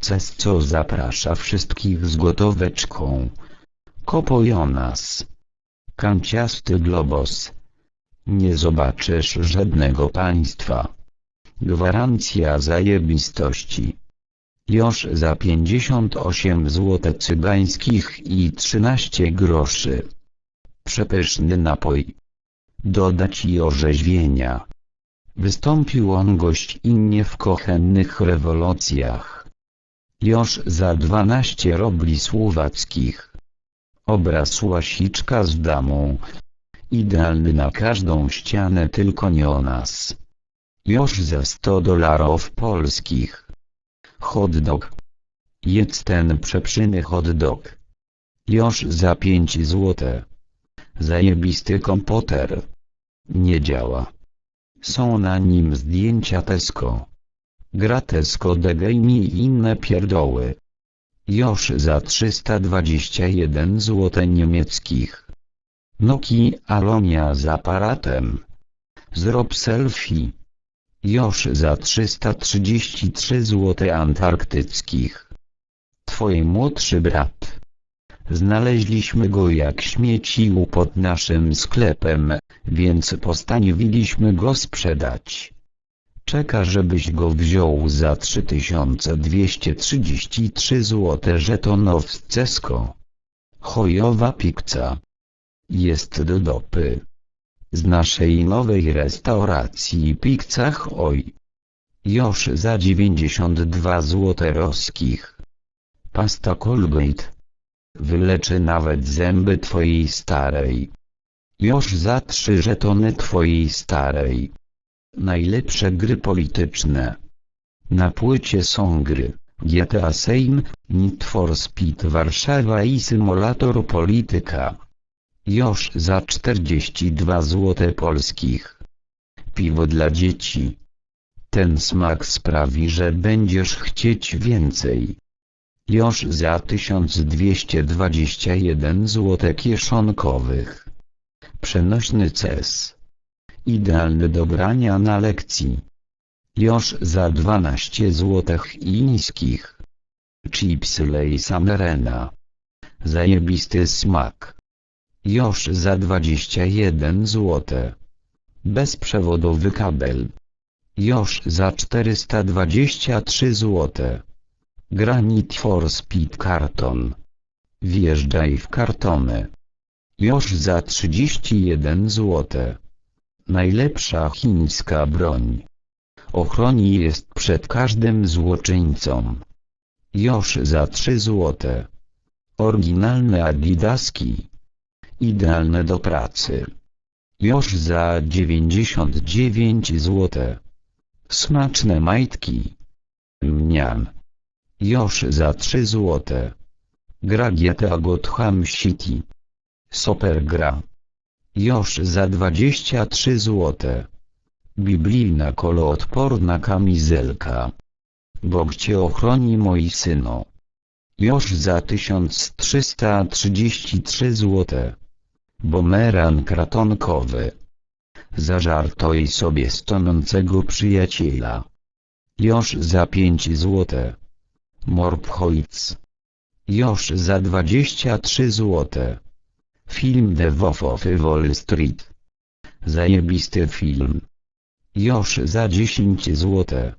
Cesco zaprasza wszystkich z gotóweczką. Kopojonas. Kanciasty globos. Nie zobaczysz żadnego państwa. Gwarancja zajebistości. Już za 58 zł cygańskich i 13 groszy. Przepyszny napój. Dodać i orzeźwienia. Wystąpił on gościnnie w kochennych rewolucjach. Już za 12 robli słowackich. Obraz łasiczka z damą. Idealny na każdą ścianę tylko nie o nas. Już za 100 dolarów polskich. Hot dog. Jedz ten przepszyny hot dog. Już za 5 złote. Zajebisty komputer. Nie działa. Są na nim zdjęcia Tesco. Gra Tesco The Game i inne pierdoły. Już za 321 zł niemieckich. Noki Alonia z aparatem. Zrób selfie. Już za 333 zł antarktyckich. Twój młodszy brat. Znaleźliśmy go jak śmiecił pod naszym sklepem, więc postanowiliśmy go sprzedać. Czeka żebyś go wziął za 3233 zł żetonów z Cesco. Chojowa pikca. Jest do dopy. Z naszej nowej restauracji Pizzach Oj. Już za 92 zł roskich. Pasta Colgate. Wyleczy nawet zęby twojej starej. Już za trzy żetony twojej starej. Najlepsze gry polityczne. Na płycie są gry GTA Sejm, Need for Speed Warszawa i Symulator Polityka. Już za 42 zł polskich. Piwo dla dzieci. Ten smak sprawi, że będziesz chcieć więcej. Już za 1221 zł kieszonkowych. Przenośny CES. Idealny do grania na lekcji. Już za 12 zł i niskich. Chips Lay's Amerena. Zajebisty smak. Już za 21 zł. Bezprzewodowy kabel. Już za 423 zł. Granit for Speed Karton. Wjeżdżaj w kartony. Już za 31 zł. Najlepsza chińska broń. Ochroni jest przed każdym złoczyńcą. Już za 3 zł. Oryginalne adidaski. Idealne do pracy. Już za 99 zł. Smaczne majtki. Mniam. Już za 3 zł. Gra GTA Gotham City. Super gra. Już za 23 zł. Biblijna koloodporna kamizelka. Bóg cię ochroni moi syno. Już za 1333 zł. Bomeran kratonkowy. Zażartoj sobie stonącego przyjaciela. Już za 5 zł. Morpholz. Już za 23 zł. Film The Wolf of Wall Street. Zajebisty film. Już za 10 zł.